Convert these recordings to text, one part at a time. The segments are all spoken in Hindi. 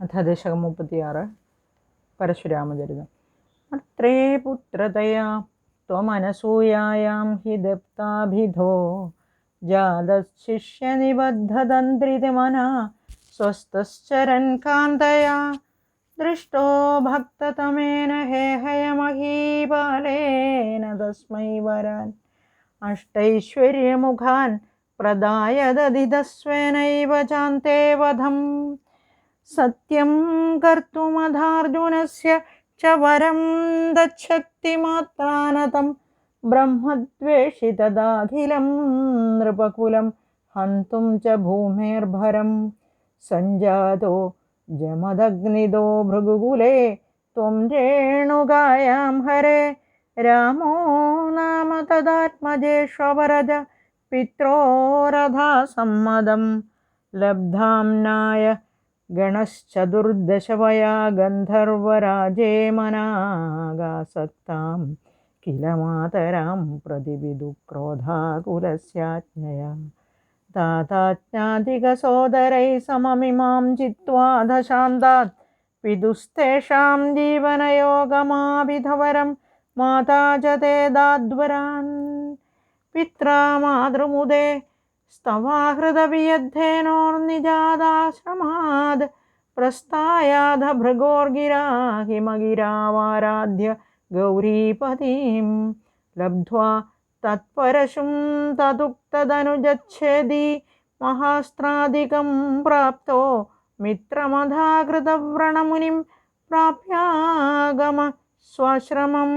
അഥ ദശകം മുപ്പത്തിയാറ് പരശുരാമചരിതം അത്രേ പുത്രതയാ ത്വമനസൂയായാം ഹി ദപ്താഭിധോ ജാതശിഷ്യനിബദ്ധതന്ത്രിതിമന സ്വസ്ഥശ്ചരൻ കാന്തയാ ദൃഷ്ടോ ഭക്തതമേന ഹേഹയമഹീപാലേന തസ്മൈ വരാൻ അഷ്ടൈശ്വര്യമുഖാൻ പ്രദായ ദധിതസ്വേനൈവ ചാന്തേ വധം सत्यं कर्तुमधार्जुनस्य च वरं दच्छक्तिमात्रानतं ब्रह्मद्वेषितदाखिलं नृपकुलं हन्तुं च भूमेर्भरं सञ्जातो जमदग्निदो भृगुकुले त्वं रेणुगायां हरे रामो नाम तदात्मजेष्वरज पित्रोरधा सम्मदं लब्धाम्नाय गणश्चतुर्दशवया गन्धर्वराजे मनागासक्तां किल मातरां प्रतिविदुक्रोधाकुलस्याज्ञया। ताताज्ञातिकसोदरैः सममिमां चित्वा दशान्तात् पितुस्तेषां जीवनयोगमाभिधवरं माता च ते दाद्वरान् पित्रा मातृमुदे സ്തവാഹൃതവിയദ്ധേനോർനിജാതാശ്രമാത് പ്രസ്ഥായാധ ഭൃഗോർഗിരാഹിമഗിരാവാരാധ്യ ഗൗരീപതിം ലബ്ധ്വാ തത്പരശും തതുക്തതനുജച്ഛേദി മഹാസ്ത്രാധികം പ്രാപ്തോ മിത്രമധാകൃതവ്രണമുനിം പ്രാപ്യാഗമ സ്വാശ്രമം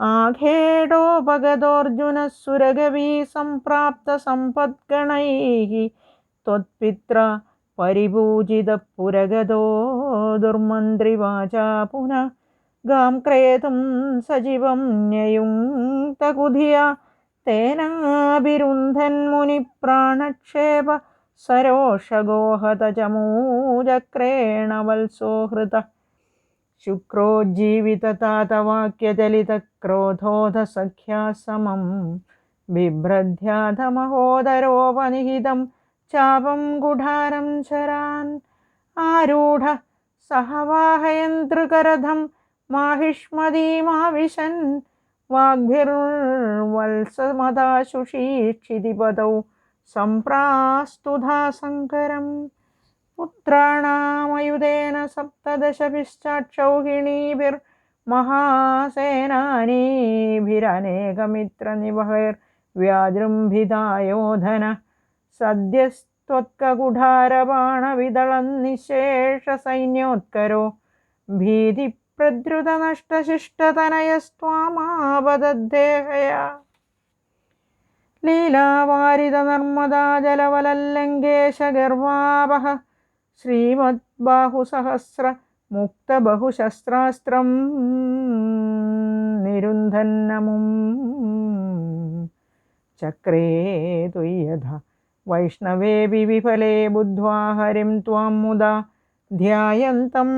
स्वाश्रमम् आखेडोपगतोऽर्जुनः सुरगवी सम्प्राप्तसम्पद्गणैः त्वत्पित्रा परिपूजितः पुरगतो दुर्मन्त्रिवाचा पुनः गां क्रेतुं सजीवं न्ययुङ्क्तकुधिया तेनाभिरुन्धन्मुनिप्राणक्षेप सरोषगोहत च मूजक्रेण वल्सो हृतः शुक्रोज्जीविततातवाक्यचलितक्रोधोधसख्या समं बिभ्रध्याधमहोदरोपनिहितं चापं गुढारं शरान्। आरूढ सह वाहयन्तृकरथं माहिष्मदीमाविशन्। वाग्भिर्वल्समदाशुषीक्षितिपदौ सम्प्रास्तुधा शङ्करम् പുത്രാണാമയുധേന സപ്തദശഭിശ്ചാക്ഷൗഹിണീഭിർ മഹാസേനാനീഭിരനേകമിത്രനിവഹൈർ വ്യാജൃംഭിതായോധന സദ്യസ്ത്വത്കകുഠാരബാണവിതളന്നിശേഷസൈന്യോത്കരോ ഭീതിപ്രദ്രുതനഷ്ടശിഷ്ടതനയസ്ത്വാമാപദേഹയ ലീലാവാരിത നർമ്മദാ ജലവലല്ലങ്കേശഗർവാപഹ श्रीमद्बाहुसहस्रमुक्तबहुशस्त्रास्त्रं निरुन्धन्नमुं चक्रे तु यथा वैष्णवेऽपि विफले बुद्ध्वा हरिं त्वां मुदा ध्यायन्तं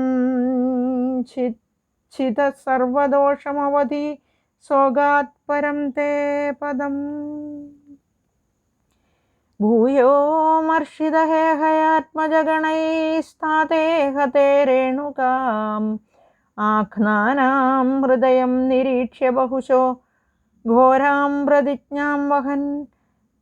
छितः सर्वदोषमवधि सोगात् ते पदम् भूयो मर्षिदहे हयात्मजगणैस्ताते हते रेणुकाम्। आख्नानां हृदयं निरीक्ष्य बहुशो घोरां प्रतिज्ञां वहन्।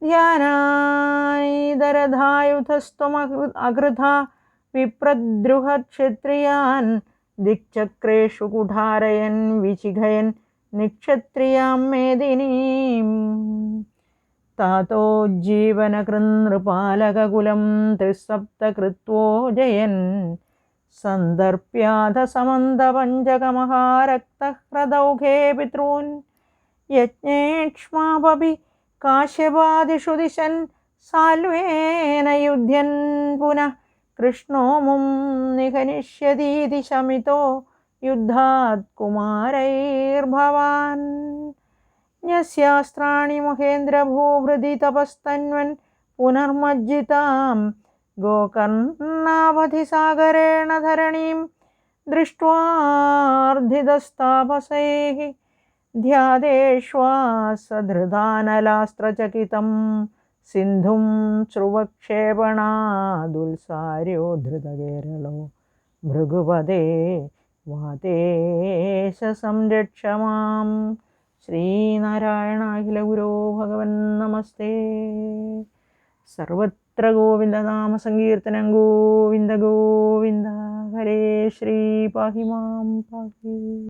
ध्यानायिदरधायुधस्त्वमघृथा विप्रद्रुहक्षत्रियान्। दिक्चक्रेषु कुठारयन्, विचिघयन् निक्षत्रियाँ मेदिनीम्। താതോജ്ജീവനകൃന്നൃപാലകകുലം ത്രിസപ്തകൃത്വോ ജയൻ. സന്ദർഭ്യാധസമന്തപഞ്ചകമഹാരക്തഹ്രദൗഘേ പിതॄൻ. യജ്ഞേക്ഷ്മാപി കാശ്യപാദിഷു ദിശൻ സാൽവേന യുധ്യൻ പുനഃ കൃഷ്ണോ മും നിഖനിഷ്യതീതി ശമിതോ യുദ്ധാത് കുമാരൈർഭവാൻ न्यस्यास्त्राणि मुहेन्द्रभूभृदि तपस्तन्वन् पुनर्मज्जितां गोकर्णावधिसागरेण धरणीं दृष्ट्वार्धिदस्तापसैः ध्यादेष्वासधृदानलास्त्रचकितं सिन्धुं स्रुवक्षेपणादुल्सार्यो धृतगेरलो भृगुपदे वाते स संरक्ष माम् അഖില ഗുരോ ഭഗവൻ നമസ്തേ. സർവത്ര ഗോവിന്ദനാമ സങ്കീർത്തനം ഗോവിന്ദ ഗോവിന്ദ. ഹരേ ശ്രീ പാഹി മാം പാഹി.